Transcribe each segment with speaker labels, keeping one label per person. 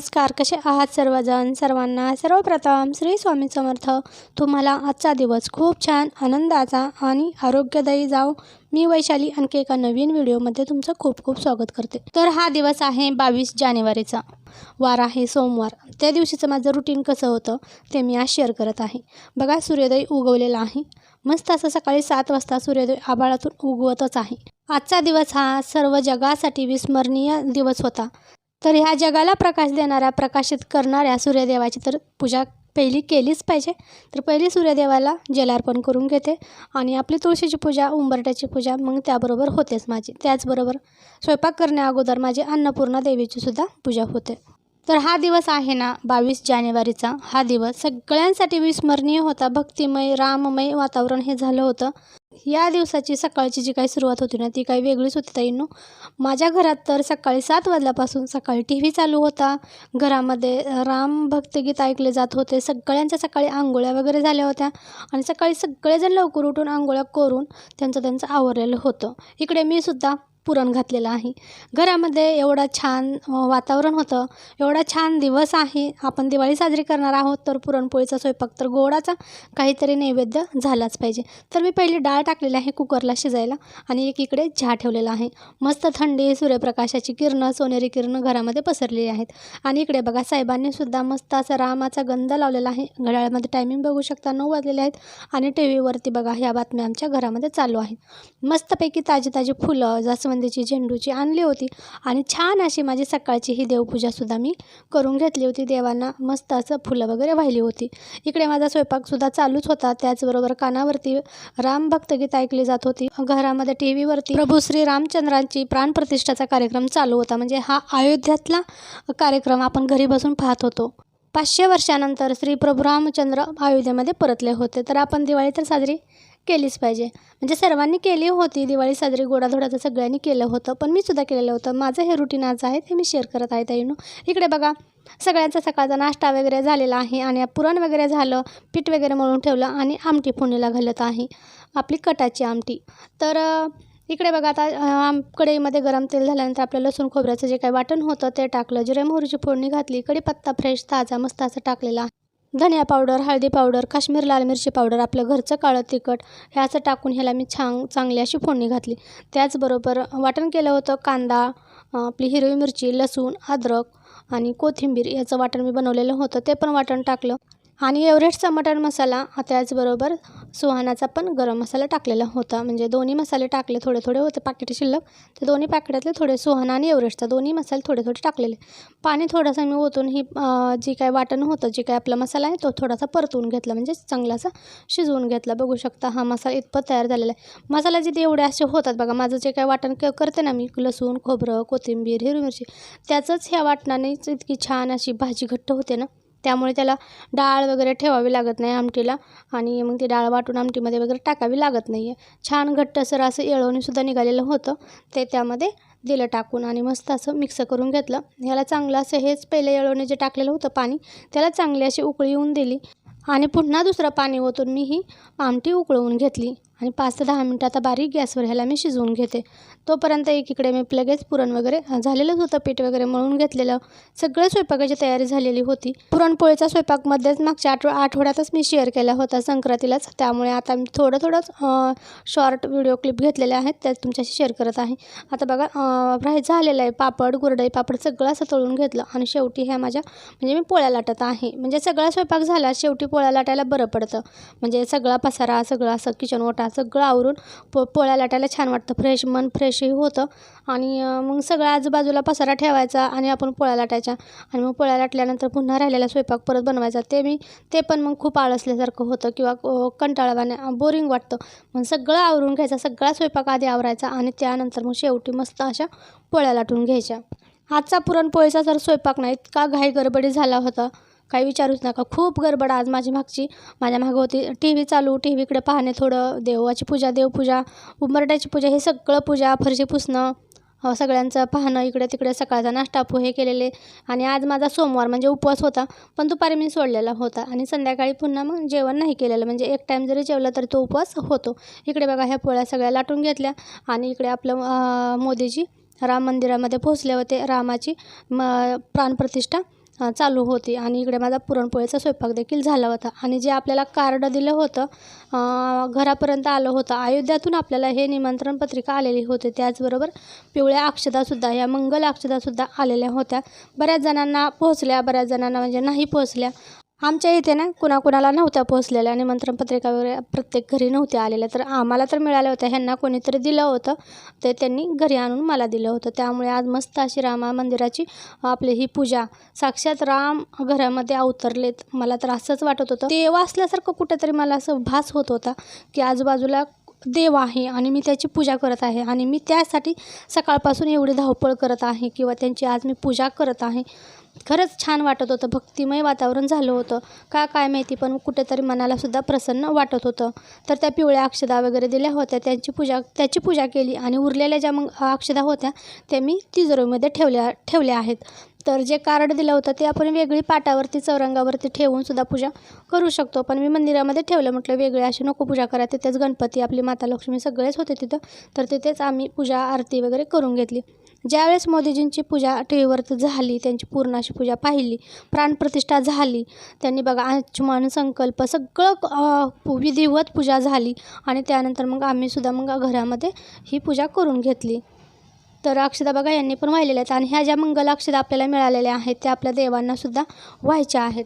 Speaker 1: नमस्कार कसे आहात सर्वजण? सर्वांना सर्वप्रथम श्री स्वामी समर्थ. तुम्हाला आजचा दिवस खूप छान आनंदाचा आणि आरोग्यदायी जाऊ मी वैशाली आणखी एका नवीन व्हिडिओमध्ये तुमचं खूप खूप स्वागत करते. तर हा दिवस आहे बावीस जानेवारीचा. वार आहे सोमवार. त्या दिवशीचं माझं रुटीन कसं होतं ते मी आज शेअर करत आहे. बघा सूर्योदय उगवलेला आहे. मस्त असं सकाळी सात वाजता सूर्योदय आभाळातून उगवतच आहे. आजचा दिवस हा सर्व जगासाठी विस्मरणीय दिवस होता. तर ह्या जगाला प्रकाश देणाऱ्या प्रकाशित करणाऱ्या सूर्यदेवाची तर पूजा पहिली केलीच पाहिजे. तर पहिली सूर्यदेवाला जलार्पण करून घेते आणि आपली तुळशीची पूजा उंबरट्याची पूजा मग त्याबरोबर होतेच माझी. त्याचबरोबर स्वयंपाक करण्या अगोदर माझी अन्नपूर्णा देवीची सुद्धा पूजा होते. तर हा दिवस आहे ना बावीस जानेवारीचा. हा दिवस सगळ्यांसाठी विस्मरणीय होता. भक्तिमय राममय वातावरण हे झालं होतं. या दिवसाची सकाळची जी काही सुरुवात होती ना ती काही वेगळीच होती ताईंनो. माझ्या घरात तर सकाळी सात वाजल्यापासून सकाळी टी व्ही चालू होता. घरामध्ये राम भक्तगीत ऐकले जात होते. सगळ्यांच्या सकाळी आंघोळ्या वगैरे झाल्या होत्या. आणि सकाळी सगळेजण लवकर उठून आंघोळ्या करून त्यांचं त्यांचं आवरलेलं होतं. इकडे मी सुद्धा पुरण घातलेलं आहे. घरामध्ये एवढं छान वातावरण होतं. एवढा छान दिवस आहे. आपण दिवाळी साजरी करणार आहोत तर पुरणपोळीचा स्वयंपाक तर गोडाचा काहीतरी नैवेद्य झालाच पाहिजे. तर मी पहिली डाळ टाकलेली आहे कुकरला शिजायला आणि एक इकडे चहा ठेवलेला आहे. मस्त थंडी सूर्यप्रकाशाची किरणं सोनेरी किरणं घरामध्ये पसरलेली आहेत. आणि इकडे बघा साहेबांनी सुद्धा मस्त असा रामाचा गंध लावलेला आहे. घड्याळामध्ये टायमिंग बघू शकता नऊ वाजलेले आहेत आणि टी व्हीवरती बघा ह्या बातम्या आमच्या घरामध्ये चालू आहेत. मस्तपैकी ताजी ताजी फुलं जास्वंदीची झेंडूची आणली होती. आणि छान अशी माझी सकाळची ही देवपूजासुद्धा मी करून घेतली होती. देवांना मस्त असं फुलं वगैरे वाहिली होती. इकडे माझा स्वयंपाकसुद्धा चालूच होता. त्याचबरोबर कानावरती राम भक्तगीत ऐकली जात होती. घरामध्ये टी व्हीवरती प्रभू श्री रामचंद्रांची प्राणप्रतिष्ठाचा कार्यक्रम चालू होता. म्हणजे हा अयोध्यातला कार्यक्रम आपण घरी बसून पाहत होतो. पाचशे वर्षानंतर श्री प्रभू रामचंद्र अयोध्येमध्ये परतले होते. तर आपण दिवाळी तर साजरी केलीच पाहिजे. म्हणजे सर्वांनी केली होती. दिवाळी साजरी गोडाधोडाचं सगळ्यांनी केलं होतं. पण मी सुद्धा केलेलं होतं. माझं हे रुटीन आज आहे ते मी शेअर करत आहे ताईनो. इकडे बघा. सगळ्यांचा सकाळचा नाश्ता वगैरे झालेला आहे आणि पुरण वगैरे झालं. पीठ वगैरे मळून ठेवलं आणि आमटी फोडणीला घालत आहे. आपली कटाची आमटी. तर इकडे बघा आता आम कढईमध्ये गरम तेल झाल्यानंतर आपलं लसूण खोबऱ्याचं जे काही वाटण होतं ते टाकलं. जिरे मोहरीची फोडणी घातली. कढीपत्ता फ्रेश ताजा मस्त असं टाकलेला आहे. धनिया पावडर हळदी पावडर काश्मीर लाल मिरची पावडर आपलं घरचं काळं तिखट हे असं टाकून ह्याला मी छान चांगली अशी फोडणी घातली. त्याचबरोबर वाटण केलं होतं कांदा आपली हिरवी मिरची लसूण अद्रक आणि कोथिंबीर याचं वाटण मी बनवलेलं होतं ते पण वाटण टाकलं. आणि एव्हरेस्टचा मटण मसाला त्याचबरोबर सुहानाचा पण गरम मसाला टाकलेला होता. म्हणजे दोन्ही मसाले टाकले थोडे थोडे होते पाकिटे शिल्लक. ते दोन्ही पॅकेटातले थोडे सुहाना आणि एव्हरेस्टचा दोन्ही मसाले थोडे थोडे टाकलेले. पाणी थोडंसं मी ओतून ही जी काय वाटण होतं जे काय आपला मसाला आहे तो थोडासा परतून घेतला. म्हणजे चांगलासा शिजवून घेतला. बघू शकता हा मसाला इतपत तयार झालेला आहे. मसाला जिथे एवढे असे होतात बघा. माझं जे काय वाटण क करते ना मी लसूण खोबरं कोथिंबीर हिरवी मिरची त्याचंच ह्या वाटणानेच इतकी छान अशी भाजी घट्ट होते ना. त्यामुळे त्याला डाळ वगैरे ठेवावी लागत नाही आमटीला आणि मग ती डाळ वाटून आमटीमध्ये वगैरे टाकावी लागत नाही आहे छान घट्टसर असं येळवणीसुद्धा निघालेलं होतं. ते त्यामध्ये दिलं टाकून आणि मस्त असं मिक्स करून घेतलं. ह्याला चांगलं असं हेच पहिलं येळवणी जे टाकलेलं होतं पाणी त्याला चांगली अशी उकळी येऊन दिली आणि पुन्हा दुसरं पाणी ओतून मी ही आमटी उकळवून घेतली. आणि पाच ते दहा मिनटं आता बारीक गॅसवर ह्याला मी शिजवून घेते. तोपर्यंत एकीकडे मी लगेच पुरण वगैरे झालेलंच होतं पीठ वगैरे मळून घेतलेलं. सगळं स्वयंपाकाची तयारी झालेली होती. पुरणपोळीचा स्वयंपाकमध्येच मागच्या आठव आठवड्यातच मी शेअर केला होता संक्रांतीलाच. त्यामुळे आता मी थोडं थोडंच शॉर्ट व्हिडिओ क्लिप घेतलेले आहेत. त्यात तुमच्याशी शेअर करत आहे. आता बघा फ्राय झालेलं आहे पापड गुरडई पापड सगळं असं तळून घेतलं. आणि शेवटी ह्या माझ्या म्हणजे मी पोळ्या लाटत आहे. म्हणजे सगळा स्वयंपाक झाला शेवटी पोळ्या लाटायला बरं पडतं. म्हणजे सगळा पसारा सगळं असं किचन ओटा सगळं आवरून पो पोळ्या लाटायला छान वाटतं. फ्रेश मन फ्रेशही होतं. आणि मग सगळं आजूबाजूला पसारा ठेवायचा आणि आपण पोळ्या लाटायच्या. आणि मग पोळ्या लाटल्यानंतर पुन्हा राहिलेला स्वयंपाक परत बनवायचा. ते मी ते पण मग खूप आळसल्यासारखं होतं किंवा कंटाळवाने बोरिंग वाटतं. मग सगळं आवरून घ्यायचा सगळा स्वयंपाक आधी आवरायचा आणि त्यानंतर मग शेवटी मस्त अशा पोळ्या लाटून घ्यायच्या. आजचा पुरणपोळीचा जर स्वयंपाक नाही इतका घाई गडबडी झाला होता. काही विचारूच नका. खूप गडबड आज माझी मागची. माझ्या मागं होती. टी व्ही चालू टी व्हीकडे पाहणे थोडं. देवाची पूजा देवपूजा उंबरट्याची पूजा हे सगळं पूजा फरशी पुसणं हो, सगळ्यांचं पाहणं इकडे तिकडे सकाळचा नाश्ता पोहे केलेले. आणि आज माझा सोमवार म्हणजे उपवास होता पण दुपारी मी सोडलेला होता. आणि संध्याकाळी पुन्हा मग जेवण नाही केलेलं. म्हणजे एक टाईम जरी जेवलं तरी तो उपवास होतो. इकडे बघा ह्या पोळ्या सगळ्या लाटून घेतल्या. आणि इकडे आपलं मोदीजी राम मंदिरामध्ये पोहोचले होते. रामाची म प्राणप्रतिष्ठा. चालू होती. आणि इकडे माझा पुरणपोळीचा स्वयंपाक देखील झाला होता. आणि जे आपल्याला कार्ड दिलं होतं घरापर्यंत आलं होतं अयोध्यातून आपल्याला हे निमंत्रण पत्रिका आलेली होती. त्याचबरोबर पिवळ्या अक्षतासुद्धा ह्या मंगल अक्षतासुद्धा आलेल्या होत्या. बऱ्याच जणांना पोहोचल्या बऱ्याच जणांना म्हणजे नाही पोहोचल्या. आमच्या इथे ना कुणाकुणाला नव्हत्या पोहोचलेल्या निमंत्रण पत्रिका वगैरे प्रत्येक घरी नव्हत्या आलेल्या. तर आम्हाला तर मिळाल्या होत्या. ह्यांना कोणीतरी दिलं होतं. ते त्यांनी घरी आणून मला दिलं होतं. त्यामुळे आज मस्त अशी रामा मंदिराची आपली ही पूजा. साक्षात राम घरामध्ये अवतरलेत. मला तर असंच वाटत होतं. देव असल्यासारखं कुठेतरी मला असं भास होत होता की आजूबाजूला देव आहे आणि मी त्याची पूजा करत आहे आणि मी त्यासाठी सकाळपासून एवढी धावपळ करत आहे किंवा त्यांची आज मी पूजा करत आहे. खरंच छान वाटत होतं. भक्तिमय वातावरण झालं होतं. का काय माहिती पण कुठेतरी मनालासुद्धा प्रसन्न वाटत होतं. तर त्या पिवळ्या अक्षदा वगैरे दिल्या होत्या. त्यांची पूजा त्याची पूजा केली आणि उरलेल्या ज्या मग अक्षदा होत्या त्या मी तिजोरीमध्ये ठेवल्या ठेवल्या आहेत. तर जे कार्ड दिलं होतं ते आपण वेगळी पाटावरती चौरंगावरती ठेवून सुद्धा पूजा करू शकतो. पण मी मंदिरामध्ये ठेवलं म्हटलं वेगळे अशी नको पूजा करा. तिथेच गणपती आपली माता लक्ष्मी सगळेच होते तिथं. तर तिथेच आम्ही पूजा आरती वगैरे करून घेतली. ज्यावेळेस मोदीजींची पूजा टी व्हीवरती झाली त्यांची पूर्ण अशी पूजा पाहिली प्राणप्रतिष्ठा झाली त्यांनी बघा आचमन संकल्प सगळं विधिवत पूजा झाली. आणि त्यानंतर मग आम्हीसुद्धा मग घरामध्ये ही पूजा करून घेतली. तर अक्षदा बघा यांनी पण वाहिलेल्या आहेत. आणि ह्या ज्या मंगल अक्षदा आपल्याला मिळालेल्या आहेत त्या आपल्या देवांनासुद्धा व्हायच्या आहेत.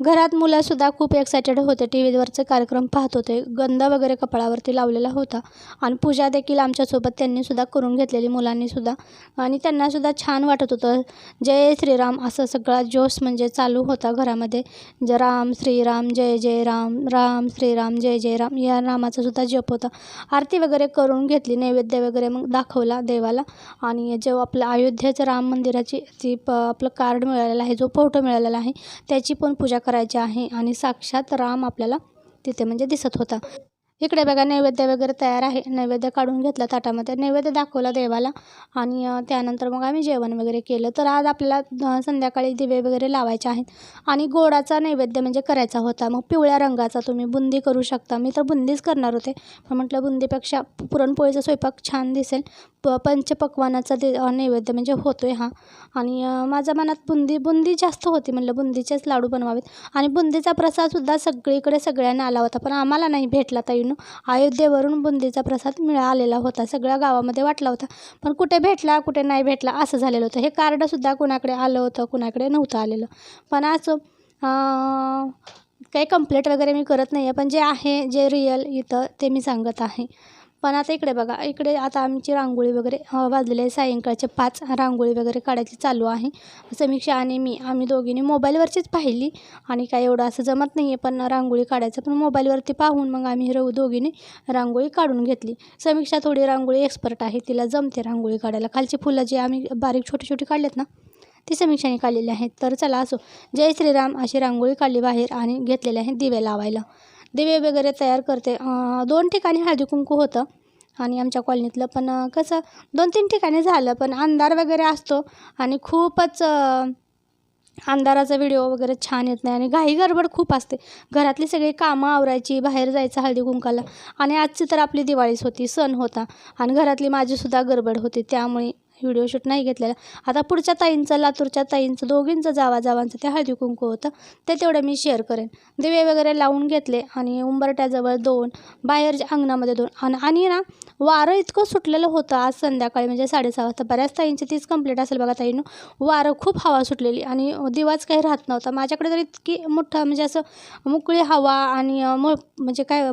Speaker 1: घरात मुलंसुद्धा खूप एक्सायटेड होते टी व्हीवरचे कार्यक्रम पाहत होते. गंध वगैरे कपाळावरती लावलेला होता. आणि पूजा देखील आमच्यासोबत त्यांनीसुद्धा करून घेतलेली मुलांनीसुद्धा. आणि त्यांनासुद्धा छान वाटत होतं. जय श्रीराम असं सगळा जोश म्हणजे चालू होता घरामध्ये. ज राम श्रीराम जय जय राम राम श्रीराम जय जय राम या रामाचासुद्धा जप होता. आरती वगैरे करून घेतली नैवेद्य वगैरे मग दाखवला देवाला. आणि जो आपलं अयोध्येचं राम मंदिराची ती प आपलं कार्ड मिळालेलं आहे जो फोटो मिळालेला आहे त्याची पण पूजा करायचे आहे आणि साक्षात राम आपल्याला तिथे म्हणजे दिसत होता. इकडे बघा नैवेद्य वगैरे तयार आहे. नैवेद्य काढून घेतला ताटामध्ये. नैवेद्य दाखवला देवाला. आणि त्यानंतर मग आम्ही जेवण वगैरे केलं. तर आज आपल्याला संध्याकाळी दिवे वगैरे लावायचे आहेत. आणि गोडाचा नैवेद्य म्हणजे करायचा होता. मग पिवळ्या रंगाचा तुम्ही बुंदी करू शकता. मी तर बुंदीच करणार होते. पण म्हटलं बुंदीपेक्षा पुरणपोळीचा स्वयंपाक छान दिसेल. प पंचपक्वानाचा दे नैवेद्य म्हणजे होतो आहे हा. आणि माझ्या मनात बुंदी बुंदी जास्त होती म्हटलं बुंदीचेच लाडू बनवावेत. आणि बुंदीचा प्रसादसुद्धा सगळीकडे सगळ्यांना आला होता. पण आम्हाला नाही भेटला ताईनं अयोध्येवरून बुंदीचा प्रसाद मिळालेला होता. सगळ्या गावामध्ये वाटला होता. पण कुठे भेटला कुठे नाही भेटला असं झालेलं होतं. हे कार्डसुद्धा कुणाकडे आलं होतं कुणाकडे नव्हतं आलेलं. पण असं काही कंप्लेट वगैरे मी करत नाही आहे पण जे आहे जे रिअल इथं ते मी सांगत आहे. पण आता इकडे बघा इकडे आता आमची रांगोळी वगैरे वाजलेली वाजलेले आहे सायंकाळचे पाच. रांगोळी वगैरे काढायची चालू आहे. समीक्षा आणि मी आम्ही दोघींनी मोबाईलवरचीच पाहिली आणि काय एवढं असं जमत नाही आहे पण रांगोळी काढायचं. पण मोबाईलवरती पाहून मग आम्ही रव दोघींनी रांगोळी काढून घेतली. समीक्षा थोडी रांगोळी एक्सपर्ट आहे तिला जमते रांगोळी काढायला. खालची फुलं जी आम्ही बारीक छोटी छोटी काढलेत ना ती समीक्षाने काढलेली आहेत. तर चला असो जय श्रीराम अशी रांगोळी काढली बाहेर आणि घेतलेले आहेत दिवे लावायला. दिवे वगैरे तयार करते. दोन ठिकाणी हळदी कुंकू होतं. आणि आमच्या कॉलनीतलं पण कसं दोन तीन ठिकाणी झालं पण अंधार वगैरे असतो. आणि खूपच अंधाराचा व्हिडिओ वगैरे छान येत नाही. आणि घाई गडबड खूप असते. घरातली सगळी कामं आवरायची बाहेर जायचं हळदी कुंकाला. आणि आजची तर आपली दिवाळीच होती सण होता. आणि घरातली माझीसुद्धा गडबड होती. त्यामुळे व्हिडिओ शूट नाही घेतलेला. आता पुढच्या ताईंचं लातूरच्या ताईंचं दोघींचं जावा जावांचं ते हळदी कुंकू होतं. ते तेवढं मी शेअर करेन. दिवे वगैरे लावून घेतले आणि उंबरट्याजवळ दोन बाहेरच्या अंगणामध्ये दोन. आणि ना वारं इतकं सुटलेलं होतं आज संध्याकाळी म्हणजे साडेसहा वाजता. बऱ्याच ताईंची तीच कंप्लीट असेल बघा ताईनं. वारं खूप हवा सुटलेली आणि दिवाच काही राहत नव्हता. माझ्याकडे तर इतकी मोठं म्हणजे असं मोकळी हवा आणि मो म्हणजे काय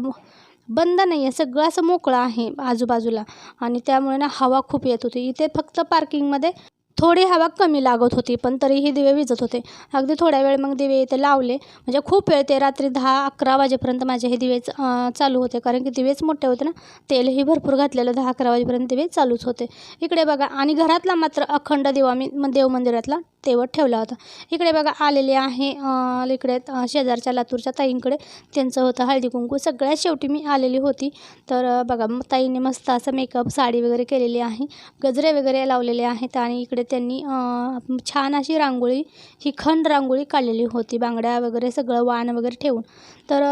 Speaker 1: बंद नाही आहे. सगळं असं मोकळं आहे आजूबाजूला. आणि त्यामुळे ना हवा खूप येत होती. इथे फक्त पार्किंगमध्ये थोडी हवा कमी लागत होती पण तरीही दिवे विजत होते. अगदी थोड्या वेळ मग दिवे इथे लावले. म्हणजे खूप वेळ ते रात्री दहा अकरा वाजेपर्यंत माझे हे दिवे चालू होते. कारण की दिवेच मोठे होते ना. तेलही भरपूर घातलेलं दहा अकरा वाजेपर्यंत दिवे चालूच होते. इकडे बघा. आणि घरातला मात्र अखंड दिवा मी देव मंदिरातला तेवत ठेवला होता. इकडे बघा आलेले आहे इकडे शेजारच्या लातूरच्या ताईंकडे. त्यांचं होतं हळदी कुंकू. सगळ्यात शेवटी मी आलेली होती. तर बघा ताईंनी मस्त असं मेकअप साडी वगैरे केलेली आहे. गजरे वगैरे लावलेले आहेत आणि इकडे त्यांनी छान अशी रांगोळी ही खंड रांगोळी काढलेली होती. बांगड्या वगैरे सगळं वाण वगैरे ठेवून. तर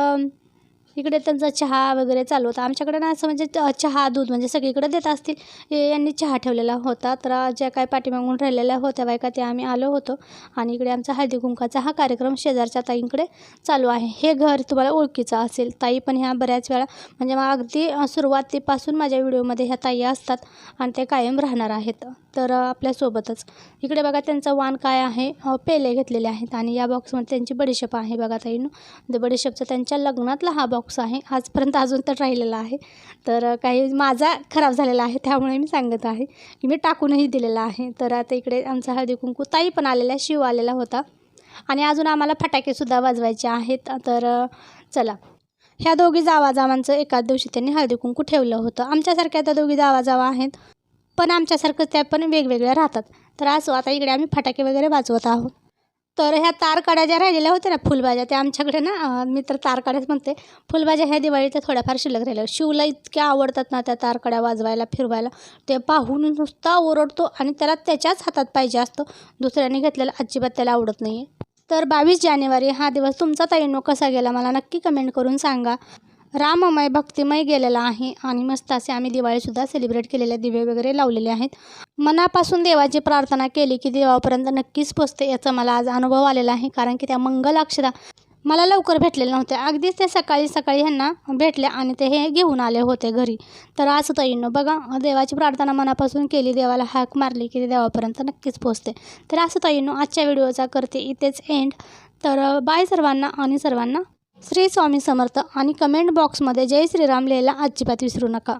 Speaker 1: इकडे त्यांचा चहा वगैरे चालू होता. आमच्याकडे ना असं म्हणजे चहा दूध म्हणजे सगळीकडे देत असतील. यांनी चहा ठेवलेला होता. तर ज्या काय पाठीमागून राहिलेल्या होत्या बायका त्या आम्ही आलो होतो. आणि इकडे आमचा हळदी कुंकाचा हा कार्यक्रम शेजारच्या ताईंकडे चालू आहे. हे घर तुम्हाला ओळखीचं असेल. ताई पण ह्या बऱ्याच वेळा म्हणजे मग अगदी सुरुवातीपासून माझ्या व्हिडिओमध्ये ह्या ताई असतात आणि ते कायम राहणार आहेत. तर आपल्यासोबतच इकडे बघा त्यांचं वाण काय आहे. पेले घेतलेले आहेत. आणि या बॉक्समध्ये त्यांची बडीशेप आहे बघा ताईनं. ते बडीशेपचा त्यांच्या लग्नातला हा बॉक्स आहे. आजपर्यंत अजून तर राहिलेला आहे. तर काही माझा खराब झालेला आहे त्यामुळे मी सांगत आहे की मी टाकूनही दिलेला आहे. तर आता इकडे आमचा हळदी कुंकू ताई पण आलेला शिव आलेला होता. आणि अजून आम्हाला फटाकेसुद्धा वाजवायचे आहेत. तर चला. ह्या दोघी जावा जावांचं एकाच दिवशी त्यांनी हळदी कुंकू ठेवलं होतं. आमच्यासारख्या त्या दोघी जावा जावा आहेत. पण आमच्यासारखं त्या पण वेगवेगळ्या राहतात. तर असो आता इकडे आम्ही फटाके वगैरे वाजवत आहोत. तर ह्या तारकड्या ज्या राहिलेल्या होत्या ना फुलभाज्या त्या आमच्याकडे ना मी तर तारकाड्याच म्हणते. फुलभाज्या ह्या दिवाळीच्या थोड्याफार शिल्लक राहिल्या. शिवला इतक्या आवडतात ना त्या तारकड्या वाजवायला फिरवायला. ते पाहून नुसता ओरडतो आणि त्याला त्याच्याच हातात पाहिजे असतं. दुसऱ्याने घेतलेलं अजिबात त्याला आवडत नाही आहे तर बावीस जानेवारी हा दिवस तुमचा ताईनो कसा गेला मला नक्की कमेंट करून सांगा. राममय भक्तिमय गेलेला आहे आणि मस्त असे आम्ही दिवाळीसुद्धा सेलिब्रेट केलेले दिवे वगैरे लावलेले आहेत. मनापासून देवाची प्रार्थना केली की देवापर्यंत नक्कीच पोचते याचा मला आज अनुभव आलेला आहे. कारण की त्या मंगल अक्षरा मला लवकर भेटलेले नव्हत्या. अगदीच ते सकाळी सकाळी ह्यांना भेटले आणि ते हे घेऊन आले होते घरी. तर असं ताईंनो बघा देवाची प्रार्थना मनापासून केली. देवाला हाक मारली की ते देवापर्यंत नक्कीच पोचते. तर असं ताईंनो आजच्या व्हिडिओचा करते इथेच एंड तर बाय सर्वांना आणि सर्वांना श्री स्वामी समर्थ आणि कमेंट बॉक्समध्ये जय श्रीराम लिहायला अजिबात विसरू नका.